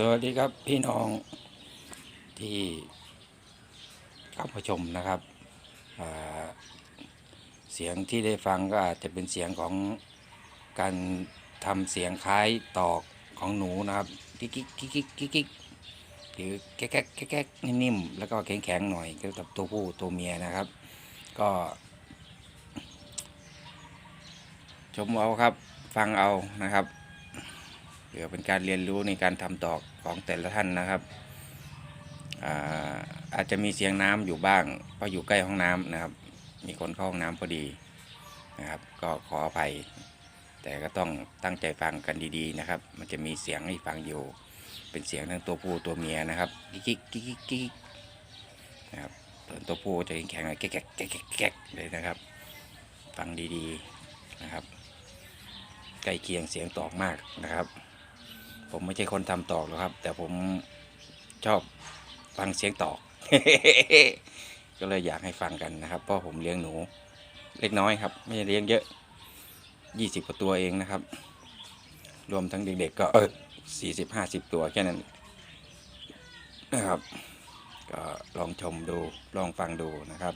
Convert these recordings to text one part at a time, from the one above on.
สวัสดีครับพี่น้องที่เข้ามาชมนะครับเสียงที่ได้ฟังก็อาจจะเป็นเสียงของการทำเสียงคล้ายตอกของหนูนะครับกิ๊กกิ๊กกิ๊กกิ๊กกิ๊กหรือแก๊กแก๊กแก๊กแก๊กนิ่มๆแล้วก็แข็งแข็งๆหน่อยเกี่ยวกับตัวผู้ตัวเมียนะครับ ก็ ชมเอาครับฟังเอานะครับ พื่อเป็นการเรียนรู้ในการทำตอกของแต่ละท่านนะครับอาอาจจะมีเสียงน้ำอยู่บ้างเพราะอยู่ใกล้ห้องน้ำนะครับ มีคนเข้าห้องน้ำพอดีนะครับ ก็ขออภัย แต่ก็ต้องตั้งใจฟังกันดีๆนะครับ มันจะมีเสียงให้ฟังอยู่ เป็นเสียงทั้งตัวผู้ตัวเมียนะครับกิ๊กกิ๊กกิ๊กกิ๊กนะครับส่วนตัวผู้จะแข็งๆหน่อยแก๊กแก๊กแก๊กแก๊กแก๊กเลยนะครับ ฟังดีๆนะครับใกล้เคียงเสียงตอกมากนะครับ ผมไม่ใช่คนทำตอกหรอกครับ แต่ผมชอบฟังเสียงตอก ก็เลยอยากให้ฟังกันนะครับ เพราะผมเลี้ยงหนู เล็กน้อยครับ ไม่ได้เลี้ยงเยอะยี่สิบกว่าตัวเองนะครับ รวมทั้งเด็กๆก็เออสี่สิบห้าสิบตัวแค่นั้นนะครับ ก็ลองชมดูลองฟังดูนะครับ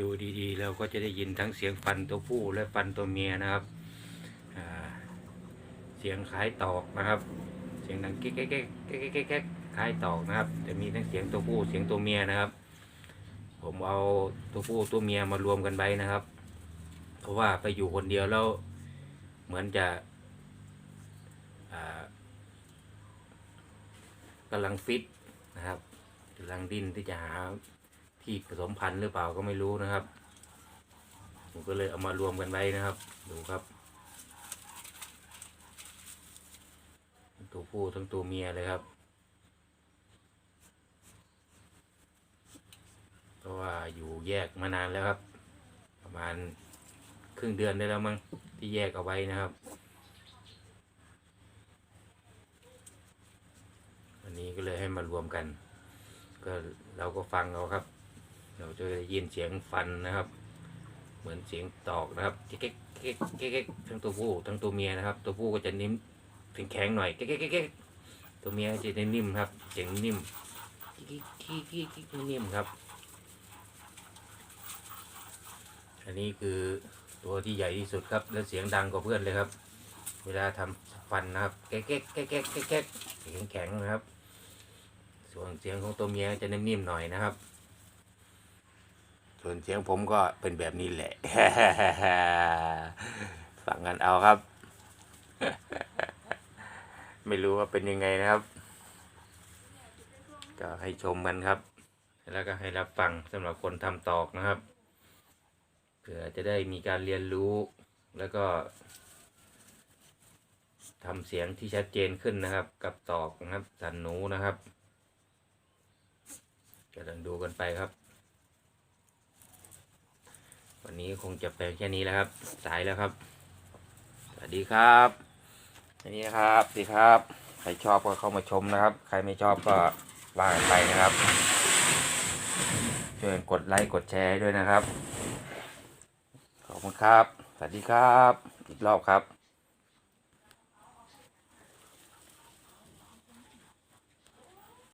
ดูดีๆ เราก็จะได้ยินทั้งเสียงฟันตัวผู้และฟันตัวเมียนะครับเสียงคล้ายตอกนะครับ เสียงดังแก๊กแก๊กแก๊กแก๊กแก๊กแก๊กคล้ายตอกนะครับ จะมีทั้งเสียงตัวผู้เสียงตัวเมียนะครับ ผมเอาตัวผู้ตัวเมียมารวมกันไว้นะครับ เพราะว่าไปอยู่คนเดียวแล้วเหมือนจะกำลังฟิตนะครับกำลังดิ้นที่จะหา ที่ผสมพันธุ์หรือเปล่าก็ไม่รู้นะครับผมก็เลยเอามารวมกันไว้นะครับ ดูครับตัวผู้ทั้งตัวเมียเลยครับ เพราะว่าอยู่แยกมานานแล้วครับ ประมาณครึ่งเดือนได้แล้วมั้งที่แยกเอาไว้นะครับ วันนี้ก็เลยให้มารวมกัน ก็เราก็ฟังเอาครับ เราจะได้ยินเสียงฟันนะครับ เหมือนเสียงตอกนะครับเก๊กเก๊กเก๊กเก๊กเก๊กทั้งตัวผู้ทั้งตัวเมียนะครับ ตัวผู้ก็จะนิ่มแข็งหน่อยเก๊กเก๊กเก๊กเก๊กตัวเมียจะได้นิ่มครับเสียงนิ่มกิ๊กกิ๊กกิ๊กกิ๊กนิ่มครับ อันนี้คือตัวที่ใหญ่ที่สุดครับและเสียงดังกว่าเพื่อนเลยครับ เวลาทำฟันนะครับแก๊กแก๊กแก๊กแก๊กแก๊กแก๊กเสียงแข็งนะครับ ส่วนเสียงของตัวเมียจะนิ่มๆหน่อยนะครับ ส่วนเสียงผมก็เป็นแบบนี้แหละ ฟังกันเอาครับ ไม่รู้ว่าเป็นยังไงนะครับ ก็ให้ชมกันครับ แล้วก็ให้รับฟังสำหรับคนทำตอกนะครับ เผื่อจะได้มีการเรียนรู้แล้วก็ทำเสียงที่ชัดเจนขึ้นนะครับ กับตอกนะครับสันหนูนะครับกำลังดูกันไปครับ วันนี้คงจะไปแค่นี้แล้วครับ สายแล้วครับ สวัสดีครับอันนี้นะครับสวัสดีครับ ใครชอบก็เข้ามาชมนะครับ ใครไม่ชอบก็ว่ากันไปนะครับช่วยกดไลค์กดแชร์ด้วยนะครับ ขอบคุณครับ สวัสดีครับ อีกรอบครับ